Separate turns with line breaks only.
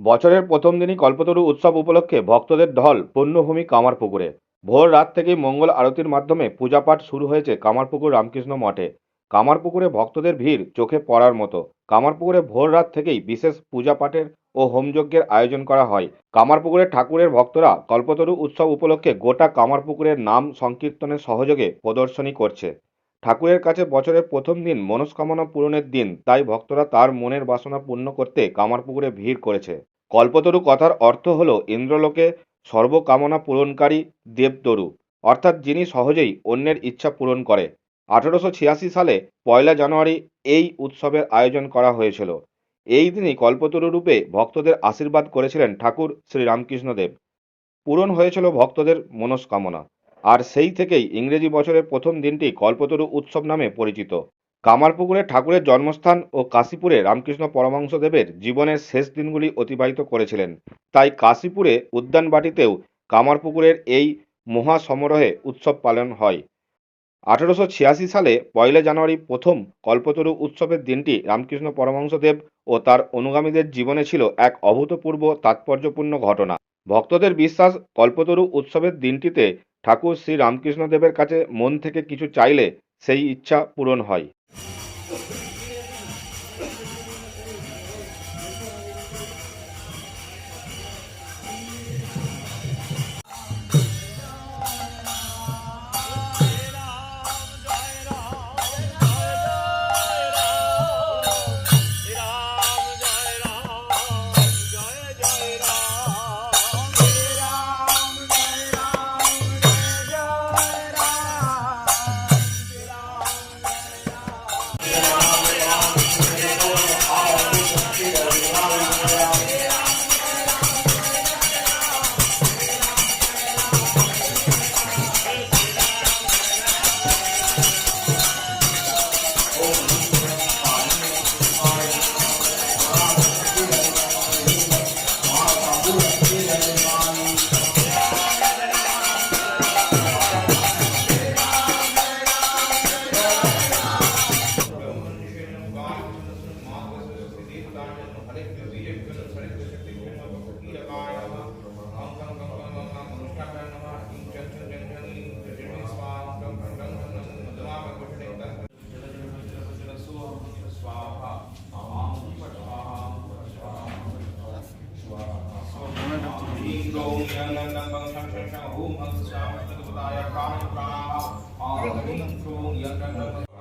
বছরের প্রথম দিনই কল্পতরু উৎসব উপলক্ষে ভক্তদের ঢল পুণ্যভূমি কামারপুকুরে। ভোর রাত থেকেই মঙ্গল আরতির মাধ্যমে পূজাপাঠ শুরু হয়েছে কামারপুকুর রামকৃষ্ণ মঠে। কামারপুকুরে ভক্তদের ভিড় চোখে পড়ার মতো। কামারপুকুরে ভোর রাত থেকেই বিশেষ পূজা পাঠের ও হোমযজ্ঞের আয়োজন করা হয়। কামারপুকুরে ঠাকুরের ভক্তরা কল্পতরু উৎসব উপলক্ষে গোটা কামারপুকুরের নাম সংকীর্তনের সহযোগে প্রদর্শনী করছে। ঠাকুরের কাছে বছরের প্রথম দিন মনস্কামনা পূরণের দিন, তাই ভক্তরা তার মনের বাসনা পূর্ণ করতে কামারপুকুরে ভিড় করেছে। কল্পতরু কথার অর্থ হল ইন্দ্রলোকে সর্বকামনা পূরণকারী দেবতরু, অর্থাৎ যিনি সহজেই অন্যের ইচ্ছা পূরণ করে। আঠারোশো ছিয়াশি সালে পয়লা জানুয়ারি এই উৎসবের আয়োজন করা হয়েছিল। এই দিনই কল্পতরু রূপে ভক্তদের আশীর্বাদ করেছিলেন ঠাকুর শ্রীরামকৃষ্ণদেব। পূরণ হয়েছিল ভক্তদের মনস্কামনা। আর সেই থেকেই ইংরেজি বছরের প্রথম দিনটি কল্পতরু উৎসব নামে পরিচিত। কামারপুকুরে ঠাকুরের জন্মস্থান ও কাশীপুরে রামকৃষ্ণ পরমহংসদেবের জীবনের শেষ দিনগুলি অতিবাহিত করেছিলেন। তাই কাশীপুরে উদ্যানবাটিতেও কামারপুকুরের এই মহা সমারোহে উৎসব পালন হয়। আঠারোশো ছিয়াশি সালে পয়লা জানুয়ারি প্রথম কল্পতরু উৎসবের দিনটি রামকৃষ্ণ পরমহংসদেব ও তার অনুগামীদের জীবনে ছিল এক অভূতপূর্ব তাৎপর্যপূর্ণ ঘটনা। ভক্তদের বিশ্বাস কল্পতরু উৎসবের দিনটিতে ঠাকুর শ্রী রামকৃষ্ণদেবের কাছে মন থেকে কিছু চাইলে সেই ইচ্ছা পূরণ হয়
गौं यन्नन्दं संशं ॐ स्वामस्तपदाय प्राणप्राणाः ॐ ॐ यन्नन्दं